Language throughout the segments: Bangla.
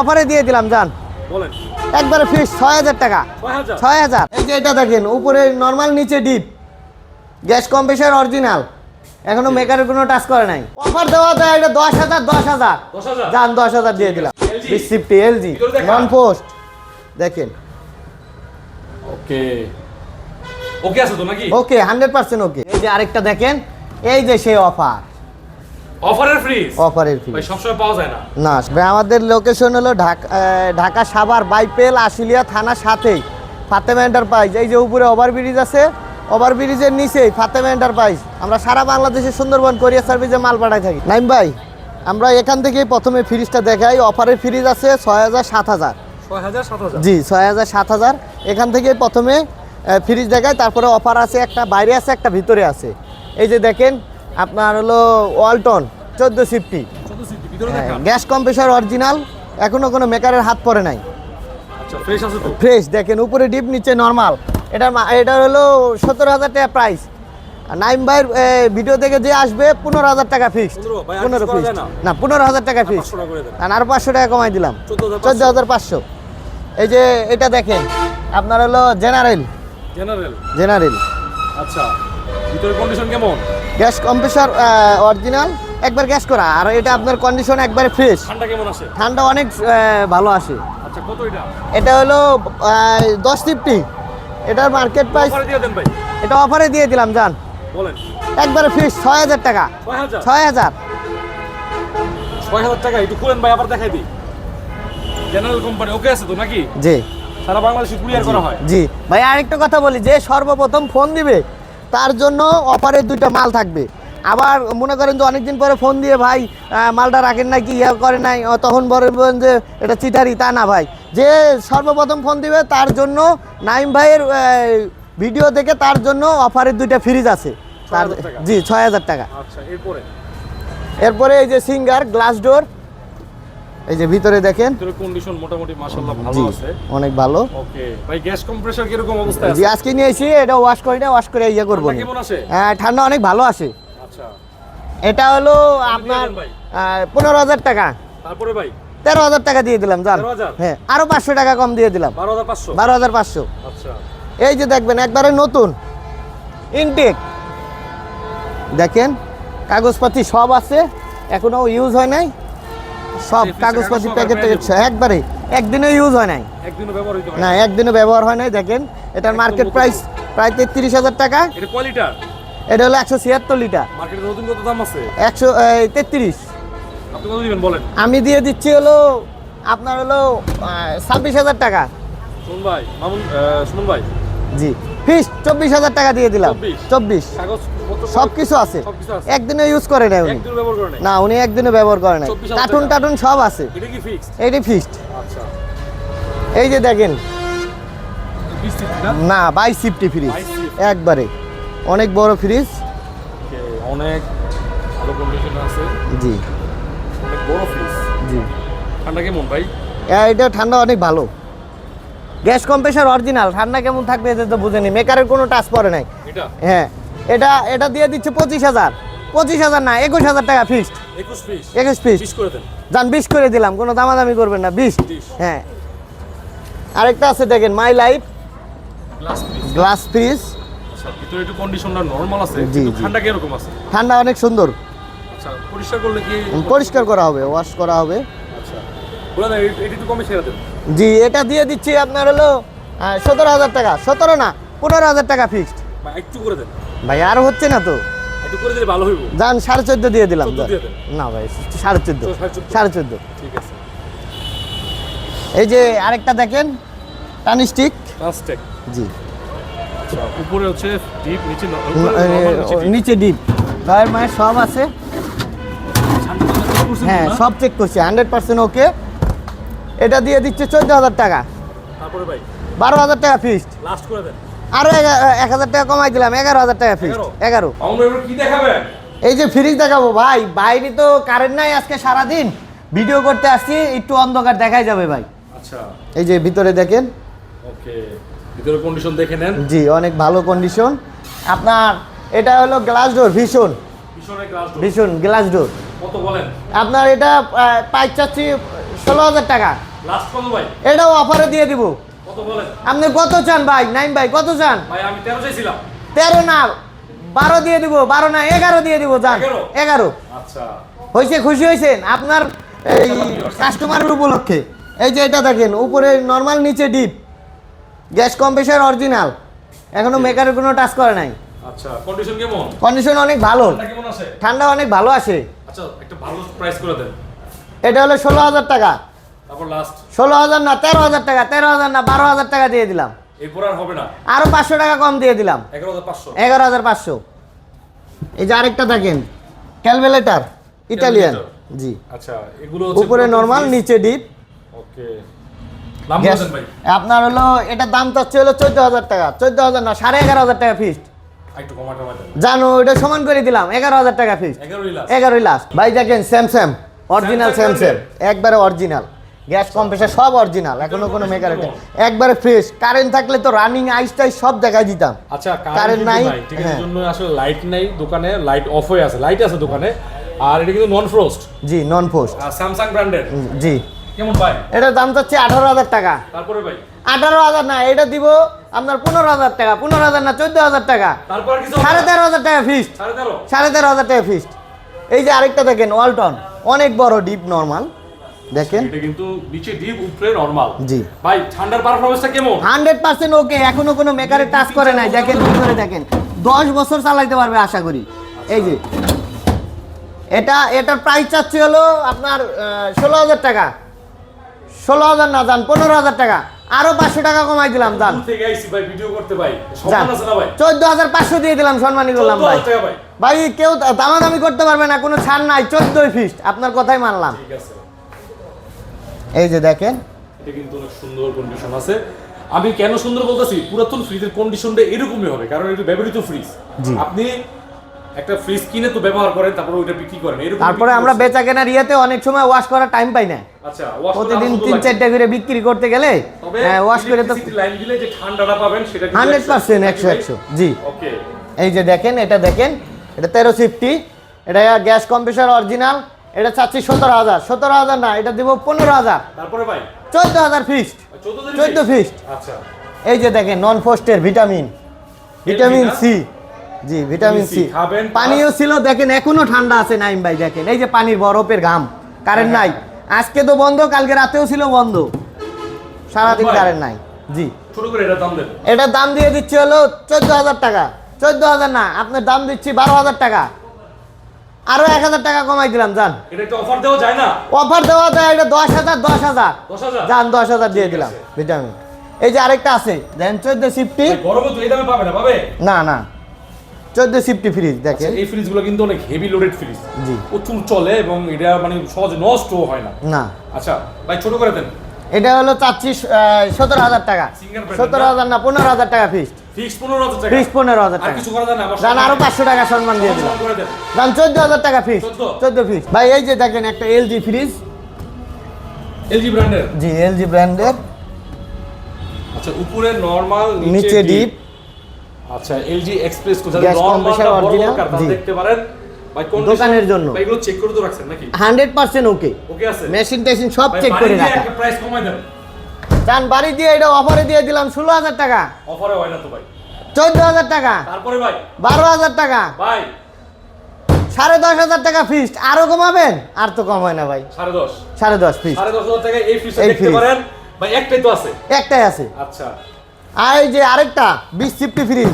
অফারে দিয়ে দিলাম জান। বলেন। একবারে ফিক্স ছয় হাজার টাকা। ছয় হাজার? এই যে এটা দেখেন উপরে নর্মাল নিচে ডিপ গ্যাস কম্প্রেসার অরিজিনাল এখনও মেকারের কোনো টাচ করে নাই। অফার দেওয়া যায় এটা দশ হাজার দশ হাজার। যান দশ হাজার দিয়ে দিলাম? ফিফটি এলজি নন পোস্ট দেখেন। ওকে। ওকে আছে তো নাকি? Okay hundred percent okay. এই যে আরেকটা দেখেন এই যে সেই অফার অফারের ফ্রিজ অফারের ফি ভাই সবসময় পাওয়া যায় না। না ভাই, আমাদের লোকেশন হলো ঢাকা ঢাকা সাভার বাইপেল আশুলিয়া থানার সাথেই। ফাতেমা এন্টারপ্রাইজ এই যে উপরে ওভারব্রিজ আছে ওভারব্রিজের নিচেই ফাতেমা এন্টারপ্রাইজ আমরা সারা বাংলাদেশে সুন্দরবন কোরিয়ার সার্ভিসে মাল পাঠাই থাকি। নাইম ভাই আমরা এখান থেকেই প্রথমে ফ্রিজটা দেখাই। অফারের ফ্রিজ আছে ছয় হাজার সাত হাজার। জি ছয় হাজার সাত হাজার। এখান থেকে প্রথমে ফ্রিজ দেখায় তারপরে অফার আছে একটা বাইরে আছে একটা ভিতরে আছে। এই যে দেখেন আপনার হলো ওয়ালটন চোদ্দ সিফটি। হ্যাঁ, গ্যাস কম্প্রেসার অরিজিনাল এখনও কোনো মেকারের হাত পড়ে নাই। আচ্ছা ফ্রেশ ফ্রেশ দেখেন উপরে ডিপ নিচে নর্মাল এটা এটা হলো সতেরো হাজার টাকা প্রাইস নাইম ভাইয়ের ভিডিও থেকে যে আসবে পনেরো হাজার টাকা ফিক্স 15 ভাই, আর পনেরো ফিক্স না? পনেরো হাজার টাকা ফিক্স আর পাঁচশো টাকা কমাই দিলাম। 14,500 চোদ্দ হাজার পাঁচশো। এই যে এটা দেখেন আপনার হলো জেনারেল জেনারেল জেনারেল আচ্ছা ভিতরে কন্ডিশন কেমন? গ্যাস কম্প্রেসার অরিজিনাল একবার গ্যাস করা আর এটা আপনার কন্ডিশন একবারে ফ্রেশ ঠান্ডা কেমন আসে ঠান্ডা অনেক ভালো আসে আচ্ছা কত এটা? এটা হলো দশ ফিফটি এটার মার্কেট প্রাইস এটা অফারে দিয়ে দিলাম জান। বলেন। একবারে ফিক্স ছয় হাজার টাকা। ছয় হাজার? ছয় হাজার। ছয় হাজার টাকা একটু খুলেন ভাই আবার দেখাই দিই। জেনারেল কোম্পানি ওকে আছে তো নাকি? জি। সারা বাংলাদেশে কুরিয়ার করা হয়। জি। ভাই আরেকটা কথা বলি যে সর্বপ্রথম ফোন দিবে তার জন্য অফারের দুইটা মাল থাকবে। আবার মনে করেন যে অনেকদিন পরে ফোন দিয়ে ভাই মালটা রাখেন না কি? ইয়া করে নাই। তখন বলবেন যে এটা চিটারি তা না ভাই। যে সর্বপ্রথম ফোন দিবে তার জন্য নাইম ভাইয়ের ভিডিও দেখে তার জন্য অফারের দুইটা ফ্রিজ আছে। তার জি ছয় হাজার টাকা। আচ্ছা এরপরে? এরপরে এই যে সিঙ্গার গ্লাস ডোর এই যে ভিতরে দেখেন? কন্ডিশন মোটামুটি মাশাআল্লাহ ভালো আছে। অনেক ভালো। ওকে। ভাই গ্যাস কম্প্রেসার কীরকম অবস্থায় জি আছে? আজকে নিয়ে এটা ওয়াশ করি না ওয়াশ করে ইয়ে করব কেমন আসে হ্যাঁ ঠান্ডা অনেক ভালো আসে আচ্ছা। এটা হলো আপনার দিলেন ভাই? পনেরো হাজার টাকা। তারপরে ভাই? তেরো হাজার টাকা দিয়ে দিলাম জান। হ্যাঁ আরও পাঁচশো টাকা কম দিয়ে দিলাম। বারো হাজার পাঁচশো? বারো হাজার পাঁচশো। আচ্ছা। এই যে দেখবেন একবারে নতুন। ইনটেক দেখেন কাগজপাতি সব আছে এখনও ইউজ হয় নাই। সব কাগজপাতি কাগজ প্যাকেট সহ একবারে একদিনও ইউজ হয় নাই। না। একদিনও ব্যবহার হয় নাই দেখেন। এটার মার্কেট প্রাইস প্রায় তেত্রিশ হাজার টাকা। এটা হলো একশো ছিয়াত্তর লিটার। মার্কেটে নতুন কত দাম আছে? একশো তেত্রিশ। আপনি কত দিবেন বলেন? আমি দিয়ে দিচ্ছি হলো আপনার হলো ছাব্বিশ হাজার টাকা। শুনুন ভাই মামুন শুনুন ভাই। জি। ফিস চব্বিশ হাজার টাকা দিয়ে দিলাম। চব্বিশ? সব কিছু আছে। একদিনে ইউজ করে নাই উনি। না উনি একদিনে ব্যবহার করে নাই। কার্টুন টাটুন সব আছে। এটা ফিক্সড আচ্ছা। এই যে দেখেন। না? না বাইশ সিফটি ফ্রিজ একবারে। অনেক বড় ফ্রিজ অনেক ভালো কন্ডিশন আছে। জি। অনেক বড় ফ্রিজ জি। ঠান্ডা কেমন ভাই? এটা ঠান্ডা অনেক ভালো। গ্যাস কম্প্রেসার অরিজিনাল ঠান্ডা কেমন থাকবে এটা তো বুঝেনি মেকারের কোনো টাচ পড়ে নাই। হ্যাঁ এটা এটা দিয়ে দিচ্ছে পঁচিশ হাজার। পঁচিশ হাজার না একুশ হাজার টাকা ফিক্সড একুশ করে যান বিশ করে দিলাম কোনো দামাদামি করবেন না বিশ। হ্যাঁ। আরেকটা আছে দেখেন my life glass piece fridge ভিতরে একটু কন্ডিশনটা নরমাল আছে জি, কিন্তু জি। ঠান্ডা কীরকম আছে? ঠান্ডা অনেক সুন্দর। আচ্ছা পরিষ্কার করলে কি পরিষ্কার করা হবে ওয়াশ করা হবে। আচ্ছা। বলে দেন এটি একটু কমে ছেড়ে দেন। জি এটা দিয়ে দিচ্ছি আপনার হলো সতেরো হাজার টাকা। সতেরো না পনেরো হাজার টাকা ফিক্সড একটু করে দেন। ভাই আর হচ্ছে না তো। একটু করে দিলে ভালো হইব। যান সাড়ে চোদ্দ দিয়ে দিলাম 14 দিয়ে দেন। না ভাই সাড়ে চোদ্দ সাড়ে চোদ্দ। ঠিক আছে। এই যে আরেকটা দেখেন টানি স্টিক জি। আচ্ছা উপরে হচ্ছে ডিপ নিচে নিচে ডিপ গায়ের মায়ের সব আছে। হ্যাঁ সব চেক করছি হান্ড্রেড পার্সেন্ট ওকে এটা দিয়ে দিচ্ছে চোদ্দ হাজার টাকা। তারপরে ভাই? বারো হাজার টাকা ফিক্সড লাস্ট করে দেন। আরও এক হাজার টাকা কমাই দিলাম এগারো? হাজার টাকা ফিক্সড এগারো? কি দেখাবেন? এই যে ফ্রিজ দেখাবো ভাই বাইরে তো কারেন্ট নাই আজকে সারাদিন। ভিডিও করতে আসছি একটু অন্ধকার দেখাই যাবে ভাই। আচ্ছা। এই যে ভিতরে দেখেন। ওকে ভিতরে কন্ডিশন দেখে নেন। জি অনেক ভালো কন্ডিশন আপনার এটা হলো গ্লাস ডোর ভীষণ। ভীষণ গ্লাস ডোর কত বলেন? আপনার এটা পাইপ চাচ্ছি ষোলো হাজার টাকা। লাস্ট কত ভাই? এটাও অফারে দিয়ে দিব। কত বলেন? আপনি কত চান ভাই? নাইম ভাই কত চান? ভাই আমি তেরো চাইছিলাম। তেরো না বারো দিয়ে দিব বারো না এগারো দিয়ে দিব এগারো? এগারো। আচ্ছা। হয়েছে খুশি হয়েছেন আপনার এই কাস্টমারের উপলক্ষে। এই যে এটা দেখেন উপরে নর্মাল নিচে ডিপ গ্যাস কম্প্রেসার অরিজিনাল এখনও মেকারের কোনো টাচ করে নাই। আচ্ছা কন্ডিশন কেমন? কন্ডিশন অনেক ভালো। ঠান্ডা আছে? অনেক ভালো আসে আচ্ছা একটা ভালো প্রাইস করে দেন। এটা হলো ষোলো হাজার টাকা। ষোলো হাজার না তেরো হাজার টাকা তেরো হাজার না বারো হাজার টাকা দিয়ে দিলাম। আর পাঁচশো টাকা কম দিয়ে দিলাম। এগারো হাজার পাঁচশো। এই যে আরেকটা দেখেন ক্যালকুলেটার ইটালিয়ান। জি। আচ্ছা এগুলো উপরে নর্মাল নিচে ডিপ ওকে। আপনার হলো এটার দাম চাচ্ছে হলো চোদ্দ হাজার টাকা। চোদ্দ হাজার না সাড়ে এগারো হাজার টাকা ফিক্সড জানো ওটা সমান করে দিলাম এগারো হাজার টাকা ফিক্সড এগারোই লাস্ট ভাই দেখেন স্যামসাং অরিজিনাল Samsung স্যামসাং একবারে অরিজিনাল গ্যাস কম্প্রেসার সব অরিজিনাল এখনও কোনো মেকার একবারে ফ্রেশ কারেন্ট থাকলে তো রানিং আইস টাইস সব দেখাই দিতাম। আচ্ছা কারেন্ট নাই, হ্যাঁ। জন্য আসলে লাইট নাই দোকানে লাইট অফ হয়ে আছে লাইট আছে দোকানে। আর এটা কিন্তু নন ফ্রস্ট জি নন আর স্যামসাং ব্র্যান্ডের জি। কেমন ভাই? এটার দাম চাচ্ছে আঠারো হাজার টাকা। তারপরে ভাই? আঠারো হাজার না এটা দিব আপনার পনেরো হাজার টাকা। পনেরো হাজার না চোদ্দ হাজার টাকা। সাড়ে তেরো হাজার টাকা ফিক্সড সাড়ে তেরো? হাজার টাকা ফিক্সড এই যে আরেকটা দেখেন ওয়ালটন অনেক বড় ডিপ নর্মাল দেখেন। এটা কিন্তু নিচে ডিপ উপরে নরমাল জি। ভাই ঠান্ডার পারফরমেন্সটা কেমন? হান্ড্রেড পার্সেন্ট ওকে এখনও কোনো মেকারে টাচ করে নাই। দেখেন ভিতরে দেখেন। দশ বছর চালাইতে পারবে আশা করি। এই যে এটা এটার প্রাইস চাচ্ছি হলো আপনার ষোলো হাজার টাকা। ষোলো হাজার না যান পনেরো হাজার টাকা। আরও পাঁচশো টাকা কমাই দিলাম যান দূর থেকে ভাই ভিডিও করতে ভাই। সম্মান আছে না ভাই? চোদ্দ হাজার পাঁচশো দিয়ে দিলাম সম্মানী করলাম ভাই। ভাই। ভাই কেউ দামাদামি করতে পারবে না কোনো ছাড় নাই চোদ্দই ফিস্ট আপনার কথাই মানলাম। ঠিক আছে। এই যে দেখেন। এটা কিন্তু অনেক সুন্দর কন্ডিশন আছে। আমি কেন সুন্দর বলতেছি? পুরাতন ফ্রিজের কন্ডিশনটা এরকমই হবে কারণ এটা ব্যবহৃত ফ্রিজ আপনি একটা ফ্রিজ কিনে তো ব্যবহার করেন তারপরে ওইটা বিক্রি করেন এরকম তারপরে আমরা। বেচা কেনার ইয়েতে অনেক সময় ওয়াশ করার টাইম পাই না। আচ্ছা করলে প্রতিদিন তিন। চারটা করে বিক্রি করতে গেলে তবে ওয়াশ করে তো লাইন দিলে যে ঠান্ডাটা পাবেন সেটা হান্ড্রেড পার্সেন্ট একশো একশো জি। ওকে এই যে দেখেন এটা দেখেন এটা তেরো ফিফটি এটা গ্যাস কম্প্রেসার অরিজিনাল এটা চাচ্ছি সতেরো হাজার। সতেরো হাজার না এটা দিব পনেরো হাজার। তারপরে ভাই? চোদ্দ হাজার ফিক্সড 14 চোদ্দ ফিক্সড আচ্ছা। এই যে দেখেন নন ফোস্টের ভিটামিন ভিটামিন সি জি ভিটামিন সি খাবেন, পানিও ছিল দেখেন এখনও ঠান্ডা আছে নাইম ভাই দেখেন। এই যে পানির বরফের ঘাম কারেন্ট নাই। আজকে তো বন্ধ কালকে রাতেও ছিল বন্ধ। সারাদিন। কারেন্ট নাই। জি। ছোট করে এটা দাম দেন। এটার দাম দিয়ে দিচ্ছি হলো চোদ্দ হাজার টাকা। চোদ্দ হাজার না আপনার দাম দিচ্ছি বারো হাজার টাকা। আরও এক হাজার টাকা কমাই দিলাম যান অফার দেওয়া যায় না? অফার দেওয়া যায় এটা দশ হাজার দশ হাজার। যান দশ হাজার দিয়ে দিলাম ভিটামিন এই যে আরেকটা আছে দেন চোদ্দ সিফটি না না চোদ্দ সিফটি ফ্রিজ দেখেন। এই ফ্রিজগুলো কিন্তু অনেক হেভি লোডেড ফ্রিজ জি। প্রচুর চলে এবং এটা মানে সহজে নষ্ট হয় না। না। আচ্ছা ভাই ছোট করে দেন। এটা হলো চাচ্ছি সতেরো হাজার টাকা। সতেরো হাজার না পনেরো হাজার টাকা ফিক্সড ফিক্স টাকা। ফিক্স পনেরো হাজার আর কিছু করা যায় না আমার আরও পাঁচশো টাকা সম্মান দিয়ে দিলাম। দেন। দাম চোদ্দ হাজার টাকা ফিক্স 14? ফিক্স ভাই এই যে দেখেন একটা এলজি ফ্রিজ এলজি ব্র্যান্ডের জি এলজি ব্র্যান্ডের আচ্ছা উপরে নরমাল নিচে ডিপ আচ্ছা এলজি এক্সপ্রেস। দেখতে পারেন। দোকানের জন্য। এগুলো চেক করে তো রাখছেন নাকি? হান্ড্রেড পার্সেন্ট ওকে। ওকে আছে? মেশিন টেশিন সব চেক করে রাখা। প্রাইস কমাই দেন। যান বাড়ি দিয়ে এটা অফারে দিয়ে দিলাম ষোলো হাজার টাকা। অফারে হয় না তো ভাই। চোদ্দ হাজার টাকা। তারপরে ভাই? বারো হাজার টাকা। ভাই? সাড়ে দশ হাজার টাকা ফিক্সড আরও কমাবেন? আর তো কম হয় না ভাই। সাড়ে দশ। সাড়ে দশ ফিক্সড সাড়ে দশ হাজার টাকা এই ফ্রিজটা দেখতে পারেন। ভাই একটাই তো আছে। একটাই আছে। আচ্ছা। আর এই যে আরেকটা বিশ সিফটি ফ্রিজ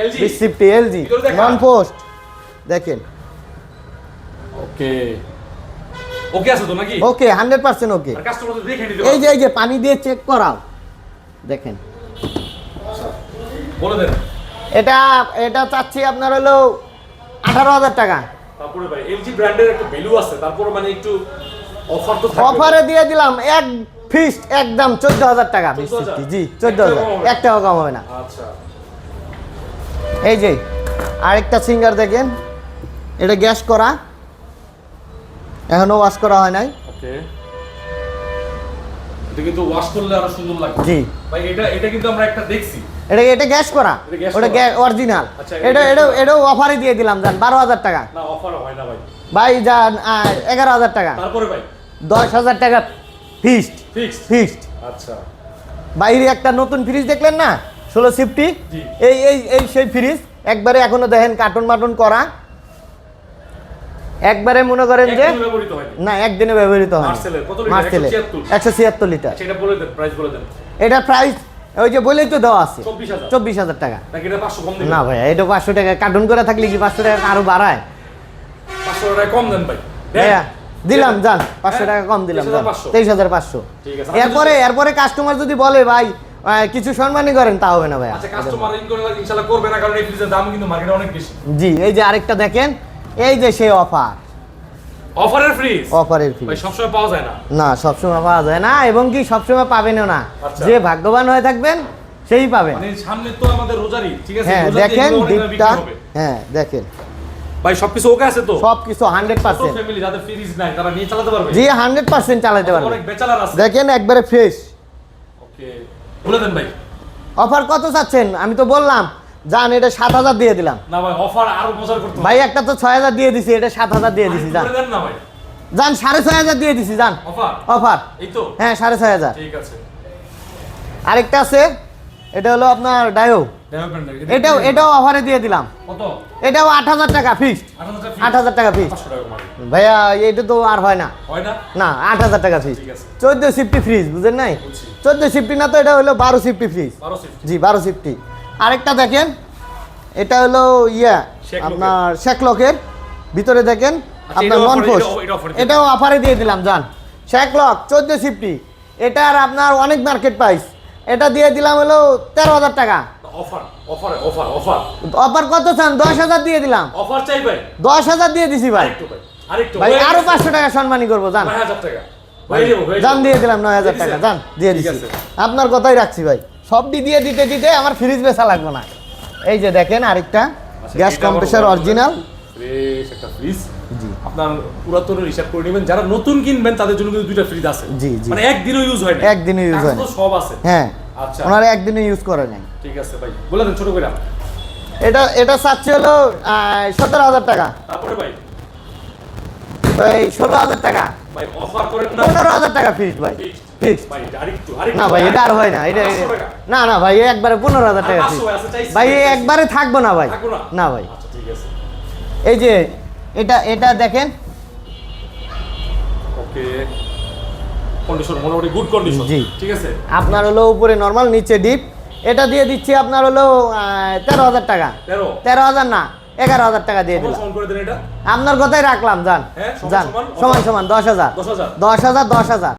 এলজি বিশ সিফটি এলজি। নন পোস্ট দেখেন। ওকে ওকে আছে তো নাকি? ওকে হান্ড্রেড পার্সেন্ট ওকে আর কাস্টমার তো দেখে নিতে এই যে এই যে পানি দিয়ে চেক করাও। দেখেন। বলে দেন। এটা এটা চাচ্ছি আপনার হলো আঠারো হাজার টাকা। তারপরে ভাই এলজি ব্র্যান্ডের একটা ভ্যালু আছে তারপরে মানে একটু অফার তো অফারে দিয়ে দিলাম এক ফিক্সড একদম চোদ্দ হাজার টাকা। বিশ 14,000? জি চোদ্দ এক হাজার। টাকাও হবে না? এক টাকা কম হবে না। আচ্ছা। এই যে আরেকটা সিঙ্গার দেখেন। এটা গ্যাস করা। এখনও ওয়াশ করা হয় নাই। ওকে। এটা কিন্তু ওয়াশ করলে আরও সুন্দর লাগবে। জি। ভাই এটা এটা কিন্তু আমরা একটা দেখছি। এটা এটা গ্যাস করা? ওটা করা? অরিজিনাল আচ্ছা, এটা এটা এটা অফারে দিয়ে দিলাম যান বারো হাজার টাকা। না অফার হয় না ভাই। ভাই যান এগারো হাজার টাকা। তারপরে ভাই? দশ হাজার টাকা ফিক্সড ফিক্সড ফিক্সড আচ্ছা। বাইরে একটা নতুন ফ্রিজ দেখলেন না? ষোলো সিফটি। এই এই এই সেই ফ্রিজ একবারে এখনও দেখেন কার্টুন মাটুন করা। একবারে মনে করেন যে না একদিনে ব্যবহৃত হয় মার্সেলের কত লিটার? মার্সেলের। 176 একশো ছিয়াত্তর লিটার। দেন এটা প্রাইস ওই যে বলেই তো দেওয়া আছে। চব্বিশ হাজার। টাকা। না ভাইয়া এটা পাঁচশো টাকা। কার্টুন করে থাকলে কি পাঁচশো টাকা আরও বাড়ায়? কম দেন ভাই। ভাইয়া দিলাম যান। পাঁচশো হ্যাঁ? টাকা কম দিলাম তেইশ হাজার পাঁচশো। এরপরে এরপরে কাস্টমার যদি বলে ভাই কিছু সম্মানই করেন তা হবে না আচ্ছা বেশি। জি এই যে আরেকটা দেখেন এই যে সেই অফার। অফারের ফ্রিজ অফারের ফি ভাই সবসময় পাওয়া যায় না। না সবসময় পাওয়া যায় না এবং কি সবসময় পাবেনও না। আচ্ছা। যে ভাগ্যবান হয়ে থাকবেন সেই পাবেন। মানে সামনে তো আমাদের রোজারি ঠিক আছে? হ্যাঁ দেখেন ডিপটা হ্যাঁ দেখেন। ভাই সবকিছু ওকে আছে তো? সব কিছু হান্ড্রেড পার্সেন্ট ফ্যামিলি যাদের ফ্রিজ নাই তারা নিয়ে চালাতে পারবে? জি হান্ড্রেড পার্সেন্ট চালাতে পারবেন অনেক বেচালার আছে। দেখেন একবারে ফ্রেশ ওকে বলে দেন ভাই। অফার কত চাচ্ছেন? আমি তো বললাম যান এটা সাত হাজার দিয়ে দিলাম। না ভাই অফার আরও মজার করতে ভাই একটা তো ছয় হাজার দিয়ে দিছি এটা সাত হাজার দিয়ে দিছি যান না ভাই। যান সাড়ে ছয় হাজার দিয়ে দিছি যান অফার অফার এই তো? হ্যাঁ সাড়ে ছয় হাজার। ঠিক আছে। আরেকটা আছে এটা হলো আপনার ডায়ো এটাও এটাও অফারে দিয়ে দিলাম। কত? এটাও আট হাজার টাকা ফিক্সড আট হাজার টাকা ফিক্সড ভাইয়া এটা তো আর হয় না। না? আট হাজার টাকা ফিক্সড চোদ্দ সিফটি ফ্রিজ বুঝেন নাই? চোদ্দ সিফটি না তো এটা হলো বারো সিফটি ফ্রিজ জি বারো সিফটি আরেকটা দেখেন এটা হলো ইয়া। আপনার শেকলকের। ভিতরে দেখেন আচ্ছা, আপনার নন পোস্ট এটাও- অফারে দিয়ে দিলাম যান শেকলক চোদ্দ সিফটি। এটার আপনার অনেক মার্কেট প্রাইস এটা দিয়ে দিলাম হলো তেরো হাজার টাকা। অফার কত চান? দশ হাজার দিয়ে দিলাম। অফার চাই ভাই দশ হাজার দিয়ে দিছি ভাই। ভাই আরও পাঁচশো টাকা সম্মানী করব যান যাব। দিয়ে দিলাম নয় হাজার টাকা? যান দিয়ে দিচ্ছি আপনার কথাই রাখছি ভাই। সব দিয়ে দিতে দিতে আমার ফ্রিজ বেচা লাগবে না। এই যে দেখেন আরেকটা গ্যাস কম্প্রেসার অরিজিনাল ফ্রেশ একটা ফ্রিজ জি। আপনার পুরাতনের হিসাব করে নেবেন যারা নতুন কিনবেন তাদের জন্য কিন্তু দুইটা ফ্রিজ আছে। জি, জি। মানে একদিনও ইউজ হয় না একদিনও use হয় না। সব আছে। হ্যাঁ আচ্ছা। ওনারা একদিনে ইউজ করে নাই। ঠিক আছে ভাই বলে দেন ছোট করে এটা এটা চাচ্ছে হলো সতেরো হাজার টাকা। তারপরে ভাই? এই ষোলো হাজার টাকা। ভাই অফার করেন না। পনেরো হাজার টাকা ফিক্স ভাই। না ভাই এটা আর হয় না এটা না না ভাই একবারে পনেরো হাজার টাকা ভাই একবারে থাকব না ভাই। না? ভাই। আচ্ছা এই যে এটা এটা দেখেন। ওকে। কন্ডিশন মোটামুটি গুড কন্ডিশন জি। ঠিক আছে? আপনার হলো উপরে নর্মাল নিচে ডিপ এটা দিয়ে দিচ্ছি আপনার হলো তেরো হাজার টাকা। তেরো? হাজার না এগারো হাজার টাকা দিয়ে দিলাম। আপনার কথাই রাখলাম যান হ্যাঁ, সমান যান সমান? সমান সমান দশ হাজার। দশ হাজার? দশ হাজার দশ হাজার।